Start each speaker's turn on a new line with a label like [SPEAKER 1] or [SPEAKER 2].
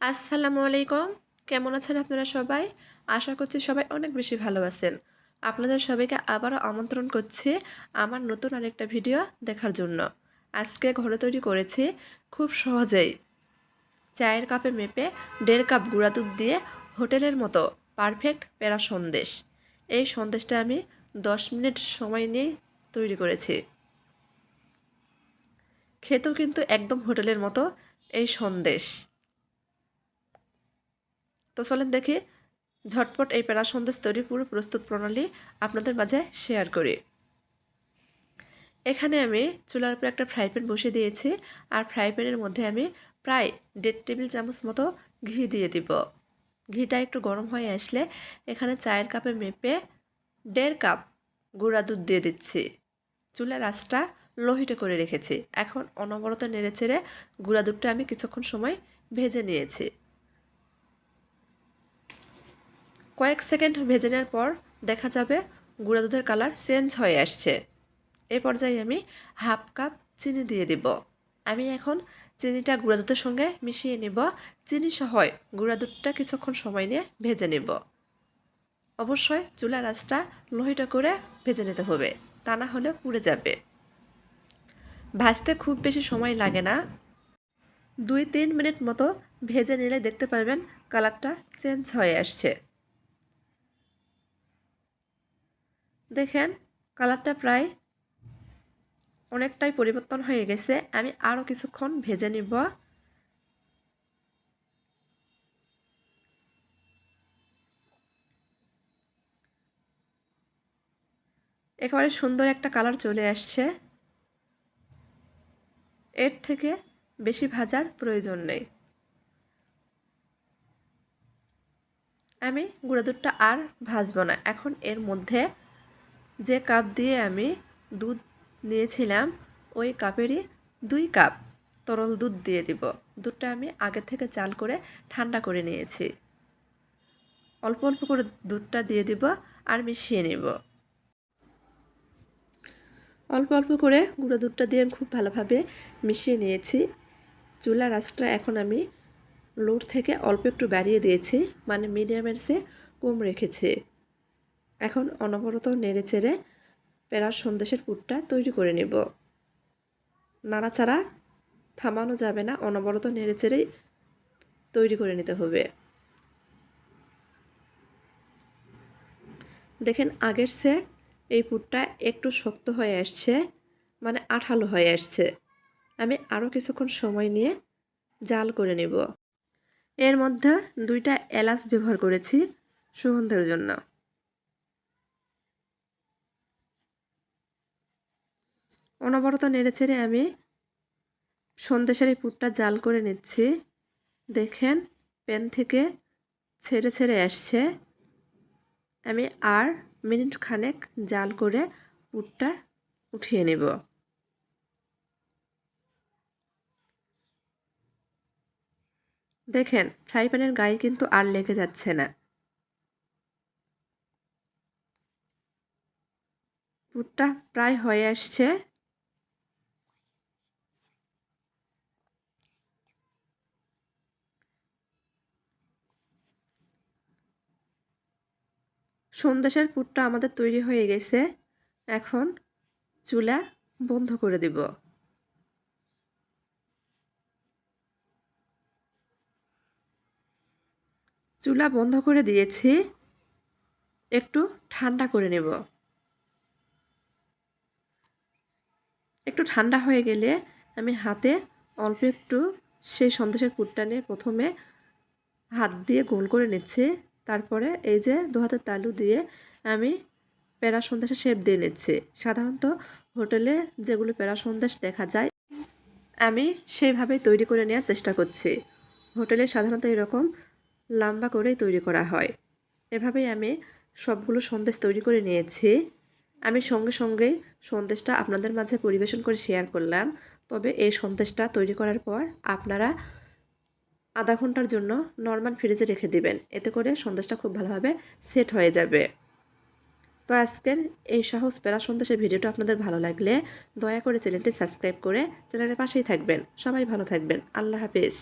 [SPEAKER 1] আসসালামু আলাইকুম। কেমন আছেন আপনারা সবাই? আশা করছি সবাই অনেক বেশি ভালো আছেন। আপনাদের সবাইকে আবারও আমন্ত্রণ করছি আমার নতুন আরেকটা ভিডিও দেখার জন্য। আজকে ঘরে তৈরি করেছি খুব সহজেই চায়ের কাপে মেপে দেড় কাপ গুঁড়া দুধ দিয়ে হোটেলের মতো পারফেক্ট পেরা সন্দেশ। এই সন্দেশটা আমি দশ মিনিট সময় নিয়ে তৈরি করেছি। খেতেও কিন্তু একদম হোটেলের মতো এই সন্দেশ। তো চলেন দেখি ঝটপট এই প্যারা সন্দেশ তৈরি পুরো প্রস্তুত প্রণালী আপনাদের মাঝে শেয়ার করি। এখানে আমি চুলার উপরে একটা ফ্রাই প্যান বসিয়ে দিয়েছি আর ফ্রাই প্যানের মধ্যে আমি প্রায় দেড় টেবিল চামচ মতো ঘি দিয়ে দিব। ঘিটা একটু গরম হয়ে আসলে এখানে চায়ের কাপে মেপে দেড় কাপ গুঁড়া দুধ দিয়ে দিচ্ছি। চুলার আঁচটা লোহিটে করে রেখেছি। এখন অনবরত নেড়ে চেড়ে গুঁড়া দুধটা আমি কিছুক্ষণ সময় ভেজে নিয়েছি। কয়েক সেকেন্ড ভেজে নেওয়ার পর দেখা যাবে গুঁড়া দুধের কালার চেঞ্জ হয়ে আসছে। এ পর্যায়ে আমি হাফ কাপ চিনি দিয়ে দিব। আমি এখন চিনিটা গুঁড়া দুধের সঙ্গে মিশিয়ে নিব। চিনি সহই গুঁড়া দুধটা কিছুক্ষণ সময় নিয়ে ভেজে নিব। অবশ্যই চুলার আঁচটা লোহিটা করে ভেজে নিতে হবে, তা না হলে পুড়ে যাবে। ভাজতে খুব বেশি সময় লাগে না। দুই তিন মিনিট মতো ভেজে নিলে দেখতে পারবেন কালারটা চেঞ্জ হয়ে আসছে। দেখেন, কালারটা প্রায় অনেকটাই পরিবর্তন হয়ে গেছে। আমি আরও কিছুক্ষণ ভেজে নিব। একেবারে সুন্দর একটা কালার চলে আসছে। এর থেকে বেশি ভাজার প্রয়োজন নেই। আমি গুঁড়া দুধটা আর ভাজবো না। এখন এর মধ্যে যে কাপ দিয়ে আমি দুধ নিয়েছিলাম, ওই কাপেরই দুই কাপ তরল দুধ দিয়ে দিব। দুধটা আমি আগে থেকে চাল করে ঠান্ডা করে নিয়েছি। অল্প অল্প করে দুধটা দিয়ে দিব আর মিশিয়ে নেব। অল্প অল্প করে গুঁড়ো দুধটা দিয়ে আমি খুব ভালোভাবে মিশিয়ে নিয়েছি। চুলার আঁচটা এখন আমি লোড থেকে অল্প একটু বাড়িয়ে দিয়েছি মানে মিডিয়ামের সে কম রেখেছি। এখন অনবরত নেড়ে চেড়ে পেরার সন্দেশের পুরটা তৈরি করে নেব। নাড়াচাড়া থামানো যাবে না, অনবরত নেড়ে চেড়েই তৈরি করে নিতে হবে। দেখেন আগের সে এই পুরটা একটু শক্ত হয়ে আসছে মানে আঠালো হয়ে আসছে। আমি আরও কিছুক্ষণ সময় নিয়ে জাল করে নেব। এর মধ্যে দুইটা এলাচ ব্যবহার করেছি সুগন্ধের জন্য। অনবরত নেড়ে ছেড়ে আমি সন্দেশের এই পুরটা জাল করে নিচ্ছি। দেখেন, প্যান থেকে ছেড়ে ছেড়ে আসছে। আমি আর মিনিট খানেক জাল করে পুরটা উঠিয়ে নেব। দেখেন, ফ্রাই প্যানের গায়ে কিন্তু আর লেগে যাচ্ছে না। পুরটা প্রায় হয়ে আসছে। সন্দেশের পুরটা আমাদের তৈরি হয়ে গেছে। এখন চুলা বন্ধ করে দিব। চুলা বন্ধ করে দিয়েছি। একটু ঠান্ডা করে নেব। একটু ঠান্ডা হয়ে গেলে আমি হাতে অল্প একটু সেই সন্দেশের পুরটা নিয়ে প্রথমে হাত দিয়ে গোল করে নিচ্ছি। তারপরে এই যে দু হাতের তালু দিয়ে আমি প্যারা সন্দেশের শেপ দিয়ে নিচ্ছি। সাধারণত হোটেলে যেগুলো প্যারা সন্দেশ দেখা যায়, আমি সেইভাবেই তৈরি করে নেওয়ার চেষ্টা করছি। হোটেলে সাধারণত এরকম লম্বা করেই তৈরি করা হয়। এভাবেই আমি সবগুলো সন্দেশ তৈরি করে নিয়েছি। আমি সঙ্গে সঙ্গেই সন্দেশটা আপনাদের মাঝে পরিবেশন করে শেয়ার করলাম। তবে এই সন্দেশটা তৈরি করার পর আপনারা আধা ঘণ্টার জন্য নর্মাল ফ্রিজে রেখে দিবেন। এতে করে সন্দেশটা খুব ভালোভাবে সেট হয়ে যাবে। তো আজকের এই সহজ প্যারা সন্দেশের ভিডিওটা আপনাদের ভালো লাগলে দয়া করে চ্যানেলটি সাবস্ক্রাইব করে চ্যানেলের পাশেই থাকবেন। সবাই ভালো থাকবেন। আল্লাহ হাফিজ।